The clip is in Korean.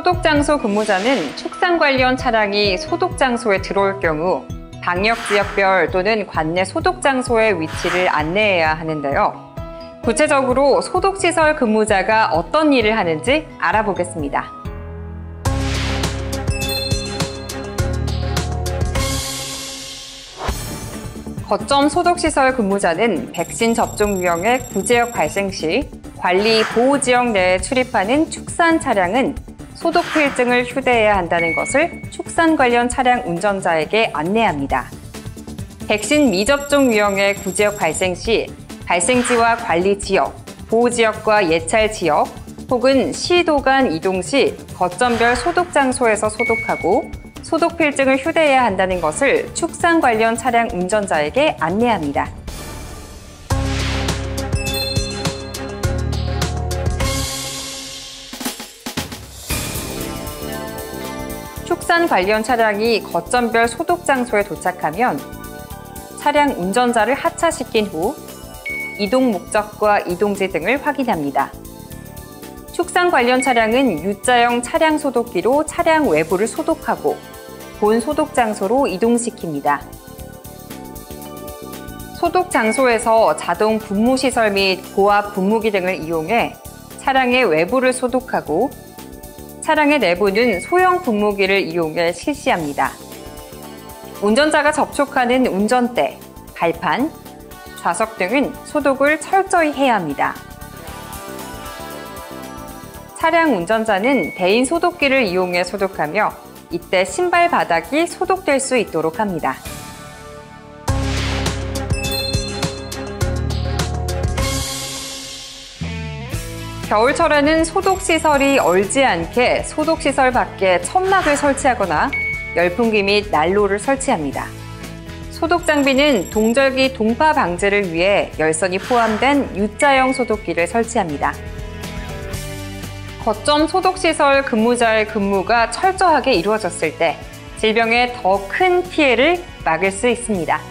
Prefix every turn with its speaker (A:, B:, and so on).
A: 소독장소 근무자는 축산 관련 차량이 소독장소에 들어올 경우 방역 지역별 또는 관내 소독장소의 위치를 안내해야 하는데요. 구체적으로 소독시설 근무자가 어떤 일을 하는지 알아보겠습니다. 거점 소독시설 근무자는 백신 접종 유형의 구제역 발생 시 관리 보호지역 내에 출입하는 축산 차량은 소독 필증을 휴대해야 한다는 것을 축산 관련 차량 운전자에게 안내합니다. 백신 미접종 유형의 구제역 발생 시 발생지와 관리 지역, 보호지역과 예찰 지역 혹은 시도 간 이동 시 거점별 소독 장소에서 소독하고 소독 필증을 휴대해야 한다는 것을 축산 관련 차량 운전자에게 안내합니다. 축산 관련 차량이 거점별 소독 장소에 도착하면 차량 운전자를 하차시킨 후 이동 목적과 이동지 등을 확인합니다. 축산 관련 차량은 U자형 차량 소독기로 차량 외부를 소독하고 본 소독 장소로 이동시킵니다. 소독 장소에서 자동 분무 시설 및 고압 분무기 등을 이용해 차량의 외부를 소독하고 차량의 내부는 소형 분무기를 이용해 실시합니다. 운전자가 접촉하는 운전대, 발판, 좌석 등은 소독을 철저히 해야 합니다. 차량 운전자는 대인 소독기를 이용해 소독하며 이때 신발 바닥이 소독될 수 있도록 합니다. 겨울철에는 소독시설이 얼지 않게 소독시설 밖에 천막을 설치하거나 열풍기 및 난로를 설치합니다. 소독 장비는 동절기 동파 방지를 위해 열선이 포함된 U자형 소독기를 설치합니다. 거점 소독시설 근무자의 근무가 철저하게 이루어졌을 때 질병의 더큰 피해를 막을 수 있습니다.